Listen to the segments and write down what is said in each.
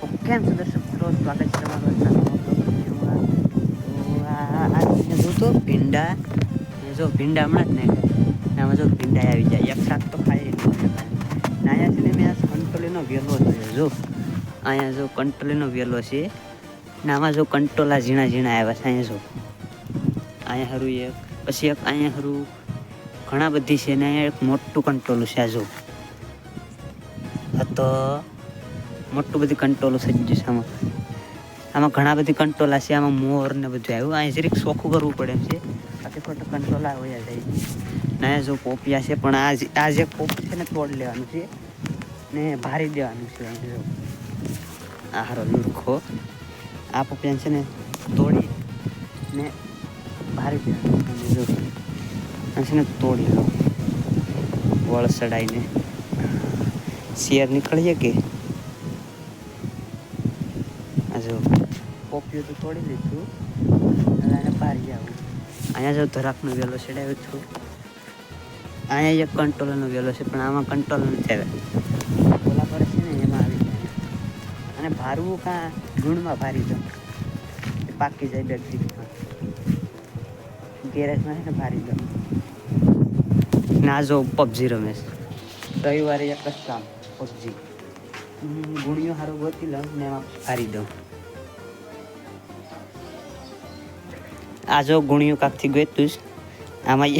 કેમ છો દર્શક મિત્રો સ્વાગત છે તમારું. તો આ આ જો તો ભીંડા જો ભીંડા હમણાં જ ને આમાં જો ભીંડા આવી જાય એક શાક તો ખાઈ નહીં શકાય. ને અહીંયા છે ને મેં આ કંટોલીનો વેલો જોયો જો અહીંયા જો કંટોલીનો વેલો છે ને આમાં જો કંટોલા ઝીણા ઝીણા આવ્યા છે અહીંયા જો અહીંયા હરું એક પછી એક અહીંયા હરું ઘણા બધી છે ને એક મોટું કંટોલું છે આ જો તો મોટું બધી કંટ્રોલ સજ્જ છે આમાં. આમાં ઘણા બધી કંટ્રોલ છે આમાં મોર ને બધું આવ્યું. અહીંયા જરીક ચોખ્ખું કરવું પડે એમ છે. બાકી ખોટો કંટ્રોલ હોય જાય ને, જો પોપિયા છે પણ આ આ જે પોપ છે ને, તોડ લેવાનું છે. ને ભારી દેવાનું છે જો. આ હારો લુરખો. આ પોપિયા છે ને, તોડી ને ભારી દેવાનું છે ને, તોડી લો. વળ ચડાવીને શેર નીકળીએ કે? જો પોપિયો તો તોડી લીધું. હવે એને પારી આવું. અહીંયા જો ધરાકનો વેલો ચડાવ્યો છું. અહીંયા એક કંટ્રોલરનો વેલો છે, પણ આમાં કંટ્રોલ નથી આવે. ઓલા પર છે ને, એમાં આવી જાય. અને ભારવું કાં ગુણમાં ભારી દઉં. પાકી જાય બે ગેરેજમાં છે ને, ભારી દઉં. ના જો પબજી રમે છે. રવિવારે એક જ કામ, પબજી. ગુણિયો સારું ગોતી લઉં ને એમાં હારી દઉં. આ જો ગુણિયું કાકથી ગોતું આમાં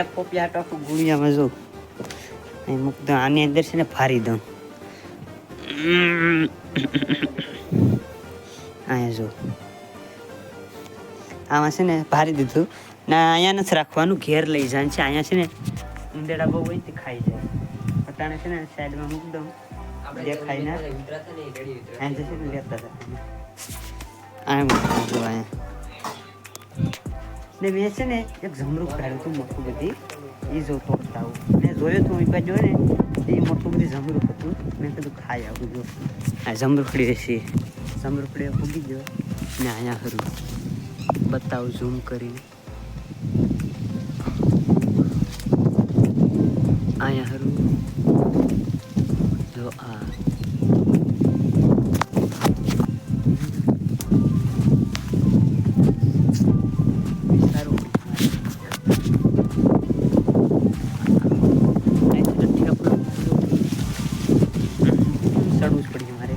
એક કોપી આટો આખું ગુણિયામાં જો. અહીં મૂક દઉં. આની અંદર છે ને ફારી દઉં. અહીંયા જો. આમાં છે ને ભારી દીધું. ના અહીંયા નથી રાખવાનું ઘેર લઈ જાય છે. અહીંયા છે ને ઉંદેડા બહુ હોય તે ખાઈ જાય. અટાણે છે ને સાઈડમાં મૂકી દઉં. દેખાય ના અહીંયા છે ને લેતા હતા અહીંયા મૂકી દઉં અહીંયા. ને મેં છે ને એક જમરૂખ કાઢ્યું હતું મોટું બધી. એ જોતો હતા મેં જોયું હતું એક જોયું ને, એ મોટું બધી જમરૂખ હતું. મેં કીધું ખાઈ આવું જો. આ જમરૂખડી રહેશે. જમરૂખડી ફૂગી ગયો. ને અહીંયા ખરું. બતાવું ઝૂમ કરીને. અહીંયા ખરું જો આ સારું અહીંથી તો ઠેકડું સડવું જ પડશે મારે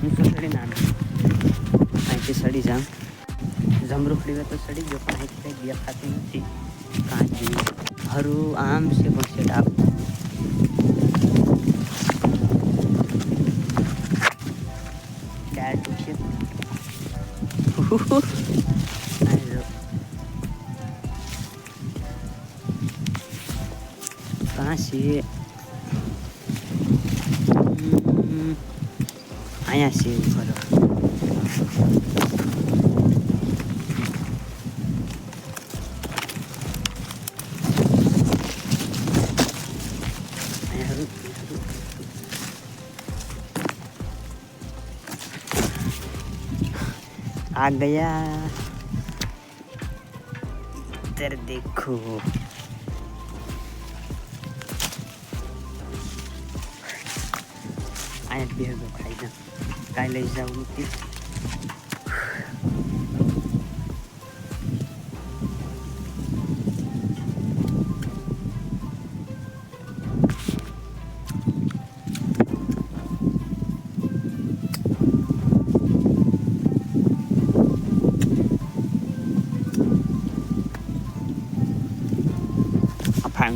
હું તો સડી ના અહીંથી સડી જામ જમરૂખડી હોય તો સડી ગયો પણ અહીંથી કંઈ દેખાતી નથી કાંઈ હરું આમ છે પણ છે છે અહીં જો. કાં છે અહીંયા છે ઉપર आ गया तर देखो. आयात बिहार काय ना काय लई जाऊ ती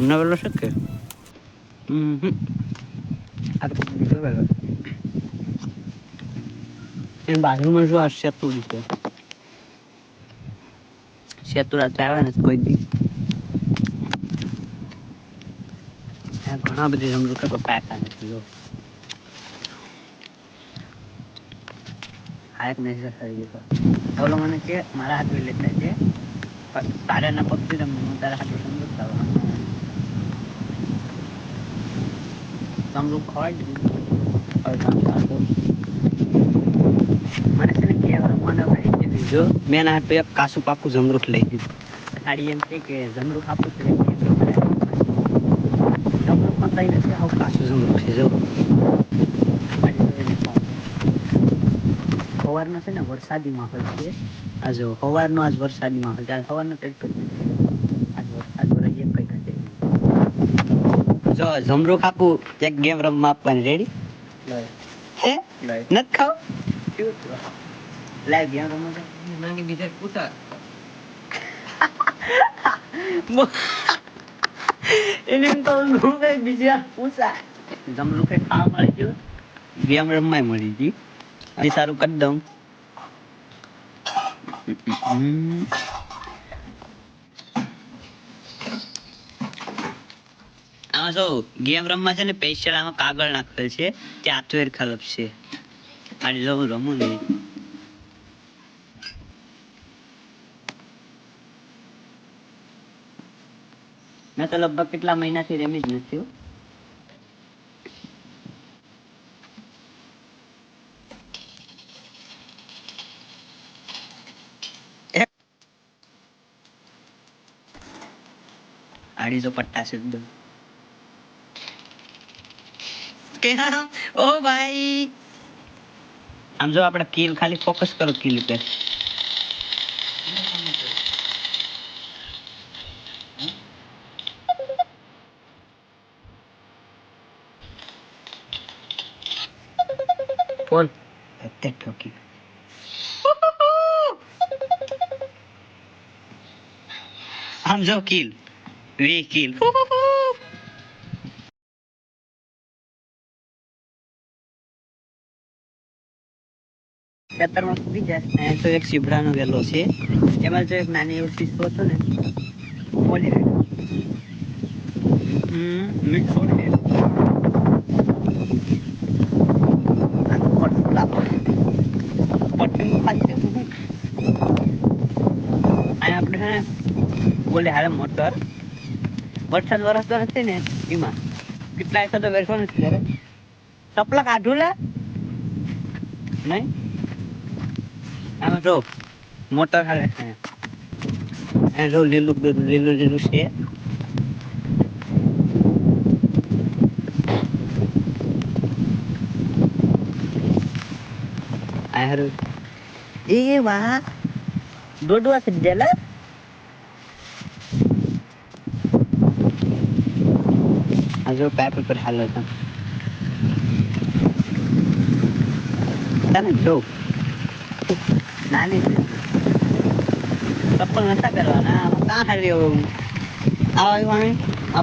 નથી આ ફાંગનો વેલો છે કે હમ આ તો બીજો વેલો એની બાજુમાં શું આ સેતુડી છે સેતુરા તો આવે ને કોઈ દી આ ઘણા બધી જમરૂ કે પાકા નથી જો આ એક નજર થઈ ગયો ઓલો મને કે મારા હાથ લેતા છે પણ તારે ના પગથી રમવું તારા હાથ સમૃદ્ધ થવાનું સમૃદ્ધ ખવાય જ. મને છે ને કહેવા મને જો મેં એના હાથે એક કાસું પાકું જમરૂખ લઈ દીધું સાડી એમ કહે કે જમરૂખ આપું છું કીધું, જમરૂખમાં કઈ નથી આવું કાસું જમરૂખ છે જો આ તો. સવારનો છે ને વરસાદી માહોલ છે આ જો સવારનો આજ વરસાદી માહોલ છે આજ સવારનો ટ્રેક્ટર આજ વરસાદ વરસ એક કઈ ઘટે નહીં. જો જમરૂ એક ગેમ રમવા આપવાની રેડી હે? નત ખાવ? લાઈવ ગેમ રમવા? માંગી બીજા પૂછા એને તો બીજા પૂછા જમરૂ કઈ ખાવા મળી ગયું. ગેમ રમવાય મળી ગઈ સારું કરી દઉં. આમાં જો ગેમ રમવા છે ને સ્પેશિયલ આમાં કાગળ નાખેલ છે તે આથવેર ખલપ છે. અને જો હું રમું ને મેં તો લગભગ કેટલા મહિનાથી રમી જ નથી તો પટ્ટા છે કે હા, ઓ ભાઈ. આમ જો આપણે કિલ ખાલી ફોકસ કરો કિલ ઉપર. ફોન. અત્યારે ઠોકી. આમ જો કિલ વી કિલ. ખેતરમાં સુધી જાય. અહીંયા તો એક સીભડાનો વેલો છે. એમાં જો એક નાની એવું શીશો હતો ને બોલી હમ, મેં છોડી દે આ તો પટ્ટું લાવો. પટ્ટું ખાલી છે. અહીંયા આપણે છે ને, બોલે હારે મોટર. વરસાદ વરસતો નથી ને, એમાં. કેટલા તો બેઠો નથી ત્યારે ટપલા કાઢું લે. નહીં? આમાં જો છે. એ જો લીલું લીલું લીલું લીલું છે. એ વાહ. દોડવા છે જેલા આ જો પેપર પર હાલો છે. તને જો. નાની ચપ્પલ નતા કરવાના કાં ખાલી આવું આવા વાણી. આ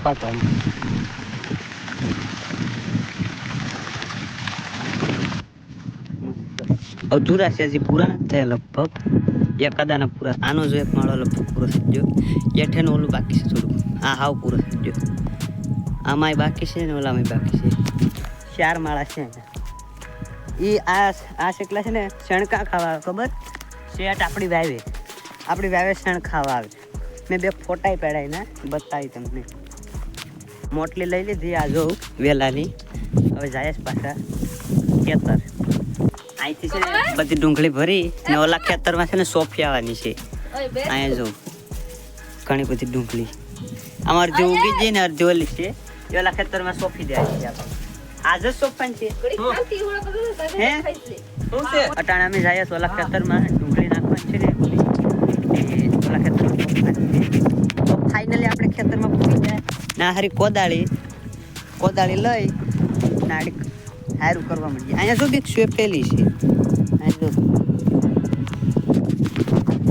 અધૂરા છે હજી પૂરા થયા લગભગ. એકાદાના પૂરા. આનો જો એક માળો લગભગ પૂરો થઈ ગયો. એઠેનું ઓલું બાકી છે થોડું. આ હાવ પૂરો થઈ ગયો. આમાંય બાકી છે ને ઓલામાંય બાકી છે. ચાર માળા છે એ આ આ શેકલા છે ને શણકા ખાવા, ખબર? શેટ આપણી વાવે આપણી વાવે શણ ખાવા આવે. મેં બે ફોટાય પેડાવીને બતાવી તમને. મોટલી લઈ લીધી આ જો વેલાની. હવે જાય છે પાછા ખેતર. અહીંથી છે ને બધી ડુંગળી ભરી ને ઓલા ખેતરમાં છે ને સોફી આવવાની છે અહીંયા જો ઘણી બધી ડુંગળી. અમારે જે ઉગી જઈ ને અડધી ઓલી છે. એ ઓલા ખેતરમાં સોફી દે છે આપણે. આજે જ સોંપવાની છે. હે? શું છે? અટાણે અમે જાય ઓલા ખેતરમાં ડુંગળી છે ને આપણે ખેતરમાં પૂરી જાય ના, હારી કોદાળી. કોદાળી લઈ નાડી હારું કરવા માંડીએ. અહીંયા સુધી સ્વેપેલી છે. અહીંયા જો.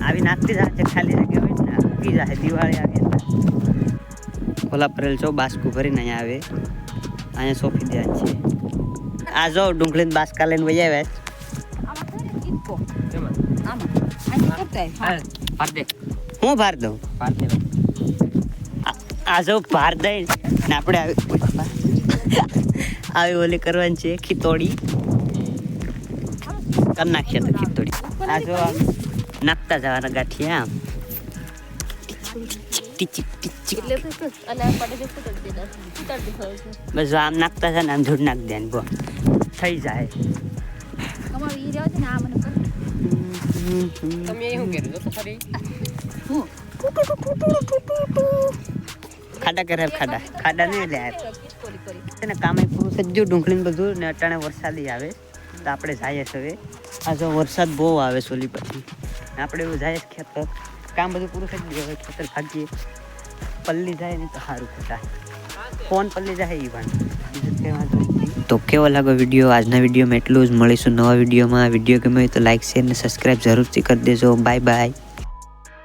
આવી નાખતી જાય છે ખાલી જગ્યા હોય ને ઉગી જાય દિવાળી આવી ખોલા પરેલ છો બાસ્કુ ભરીને અહીંયા આવે. અહીંયા સોંપી દે છે. આ જો ડુંગળીને બાસ્કા લઈને વૈયા આવ્યા હા. દે. ભાર દઉં? દે. આ- જો ભાર દઈ ને આપણે આવી આવી ઓલી કરવાની છે ખીતોડી. કરી નાખીએ તો ખીતોડી. આ જો આમ નાખતા જવાના ગાંઠિયા આમ. બસ આમ નાખતા છે ને આમ ધૂળ નાખ દે બો. થઈ જાય. તમે શું કર્યું તો ખાડા કરે ખાડા. ખાડા નહીં લે છે કામે પૂરું ગયું ડુંગળી બધું ને અટાણે વરસાદી આવે, તો આપણે જઈએ હવે. આ જો વરસાદ બહુ આવે સોલી પછી. આપણે એવું જાય ખેતર. કામ બધું પૂરું થઈ ગયું, હવે ખેતર ભાગીએ. પલ્લી જાય ને તો સારું ખોટા ફોન પલ્લી જાય એ પણ બીજું કહેવા તો કેવો લાગો વીડિયો આજના વિડીયોમાં એટલું જ. મળીશું નવા વિડીયોમાં વીડિયો ગમે તો લાઈક શેર ને સબસ્ક્રાઈબ જરૂરથી કરી દેજો. Bye bye